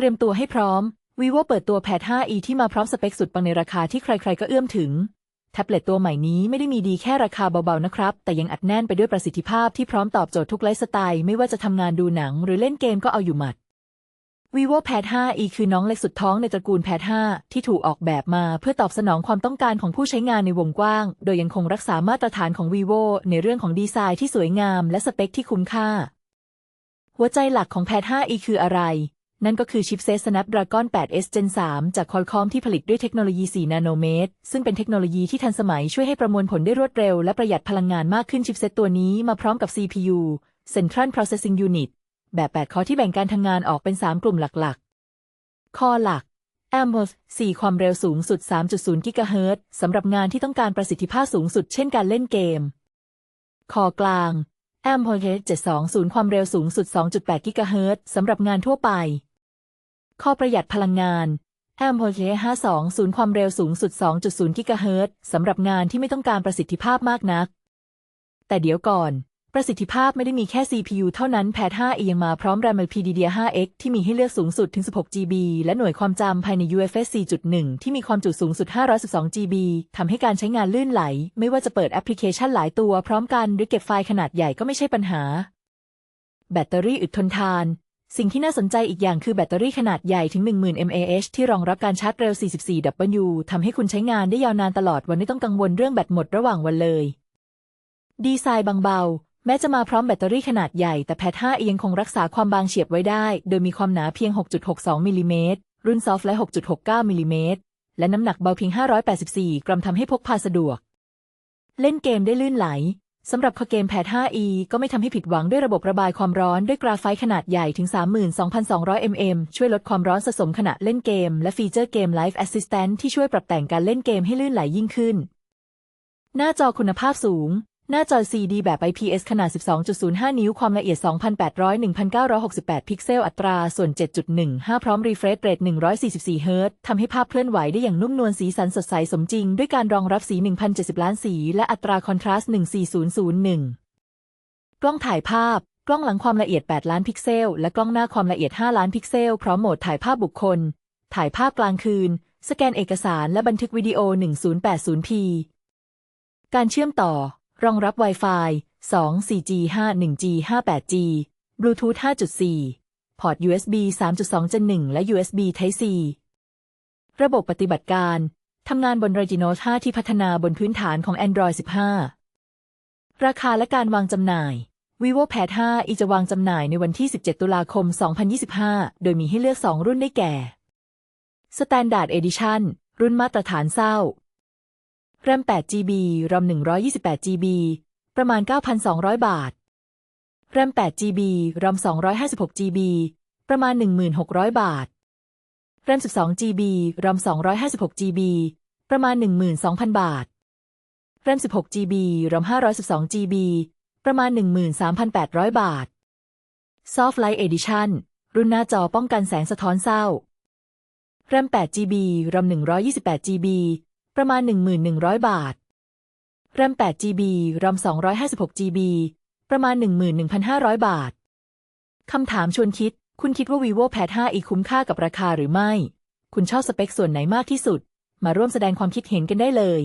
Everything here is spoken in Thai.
เตรียมตัวให้พร้อม vivo เปิดตัว Pad 5e ที่มาพร้อมสเปคสุดปังในราคาที่ใครๆก็เอื้อมถึง แท็บเล็ตตัวใหม่นี้ไม่ได้มีดีแค่ราคาเบาๆนะครับ แต่ยังอัดแน่นไปด้วยประสิทธิภาพที่พร้อมตอบโจทย์ทุกไลฟ์สไตล์ไม่ว่าจะทำงานดูหนังหรือเล่นเกมก็เอาอยู่หมัด vivo Pad 5e คือน้องเล็กสุดท้องในตระกูล Pad 5ที่ถูกออกแบบมาเพื่อตอบสนองความต้องการของผู้ใช้งานในวงกว้าง โดยยังคงรักษามาตรฐานของ vivo ในเรื่องของดีไซน์ที่สวยงามและสเปคที่คุ้มค่า หัวใจหลักของ Pad 5e คืออะไร นั่นก็คือชิปเซต Snapdragon 8s Gen 3 จาก Qualcomm ที่ผลิตด้วยเทคโนโลยี 4 นาโนเมตร ซึ่งเป็นเทคโนโลยีที่ทันสมัยช่วยให้ประมวลผลได้รวดเร็วและประหยัดพลังงานมากขึ้นชิปเซตตัวนี้มาพร้อมกับ CPU Central Processing Unit แบบ 8 คอที่แบ่งการทำงานออกเป็น 3 กลุ่มหลักๆ คอหลัก a m o s 4 ความเร็วสูงสุด 3.0 กิกะเฮิรตซ์สำหรับงานที่ต้องการประสิทธิภาพสูงสุดเช่นการเล่นเกม คอกลาง a m p o l e 720 ความเร็วสูงสุด 2.8 กิกะเฮิรตซ์สำหรับงานทั่วไป ข้อประหยัดพลังงาน a m p o l e 520 ความเร็วสูงสุด 2.0 กิกะเฮิรตซ์สำหรับงานที่ไม่ต้องการประสิทธิภาพมากนัก แต่เดี๋ยวก่อน ประสิทธิภาพไม่ได้มีแค่ CPU เท่านั้น Pad 5e ยังมาพร้อม RAM LPDDR5X ที่มีให้เลือกสูงสุดถึง 16 GB และหน่วยความจำภายใน UFS 4.1 ที่มีความจุสูงสุด 512 GB ทำให้การใช้งานลื่นไหล ไม่ว่าจะเปิดแอปพลิเคชันหลายตัวพร้อมกันหรือเก็บไฟล์ขนาดใหญ่ก็ไม่ใช่ปัญหา แบตเตอรี่อึดทนทาน สิ่งที่น่าสนใจอีกอย่างคือแบตเตอรี่ขนาดใหญ่ถึง 10,000 mAh ที่รองรับการชาร์จเร็ว 44W ทำให้คุณใช้งานได้ยาวนานตลอดวันไม่ต้องกังวลเรื่องแบตหมดระหว่างวันเลย ดีไซน์บางเบา แม้จะมาพร้อมแบตเตอรี่ขนาดใหญ่ แต่ Pad 5ยังคงรักษาความบางเฉียบไว้ได้ โดยมีความหนาเพียง 6.62มิลลิเมตรรุ่นซอฟต์และ 6.69มิลลิเมตรและน้ำหนักเบาเพียง 584 กรัมทำให้พกพาสะดวก เล่นเกมได้ลื่นไหล สำหรับคอเกม Pad 5e ก็ไม่ทำให้ผิดหวังด้วยระบบระบายความร้อนด้วยกราไฟต์ขนาดใหญ่ถึง 32,200 mm ช่วยลดความร้อนสะสมขณะเล่นเกม และฟีเจอร์เกม Live Assistant ที่ช่วยปรับแต่งการเล่นเกมให้ลื่นไหลยิ่งขึ้น หน้าจอคุณภาพสูง หน้าจอ CD แบบ IPS ขนาด 12.05 นิ้ว ความละเอียด 2,800-1,968 พิกเซล อัตรา ส่วน 7.15 พร้อม refresh rate 144 เฮิรตซ์ทำให้ภาพเคลื่อนไหวได้อย่างนุ่มนวล สีสันสดใสสมจริง ด้วยการรองรับสี 1,070 ล้านสี และอัตราคอนทราสต์14001 กล้องถ่ายภาพ กล้องหลังความละเอียด 8 ล้านพิกเซล และกล้องหน้าความละเอียด 5 ล้านพิกเซล พร้อมโหมดถ่ายภาพบุคคล ถ่ายภาพกลางคืน สแกนเอกสาร และบันทึกวิดีโอ 1080p การเชื่อมต่อ รองรับ Wi-Fi 2 4G 5 1G 58G Bluetooth 5.4 พอร์ต USB 3.2 Gen 1และ USB Type C ระบบปฏิบัติการทำงานบน Reno 5ที่พัฒนาบนพื้นฐานของ Android 15 ราคาและการวางจำหน่าย vivo Pad 5 e จะวางจำหน่ายในวันที่ 17 ตุลาคม 2025 โดยมีให้เลือก 2 รุ่นได้แก่ Standard Edition รุ่นมาตรฐานเศร้า RAM 8GB ROM 128GB ประมาณ 9,200 บาท RAM 8GB ROM 256GB ประมาณ 1,600 บาท RAM 12GB ROM 256GB ประมาณ 12,000 บาท RAM 16GB ROM 512GB ประมาณ 13,800 บาท Soft Light Edition รุ่นหน้าจอป้องกันแสงสะท้อนเศร้า RAM 8GB ROM 128GB ประมาณ 1,100 บาท RAM 8GB ROM 256GB ประมาณ 11,500 บาท คำถามชวนคิด คุณคิดว่า vivo Pad 5e คุ้มค่ากับราคาหรือไม่ คุณชอบสเปคส่วนไหนมากที่สุด มาร่วมแสดงความคิดเห็นกันได้เลย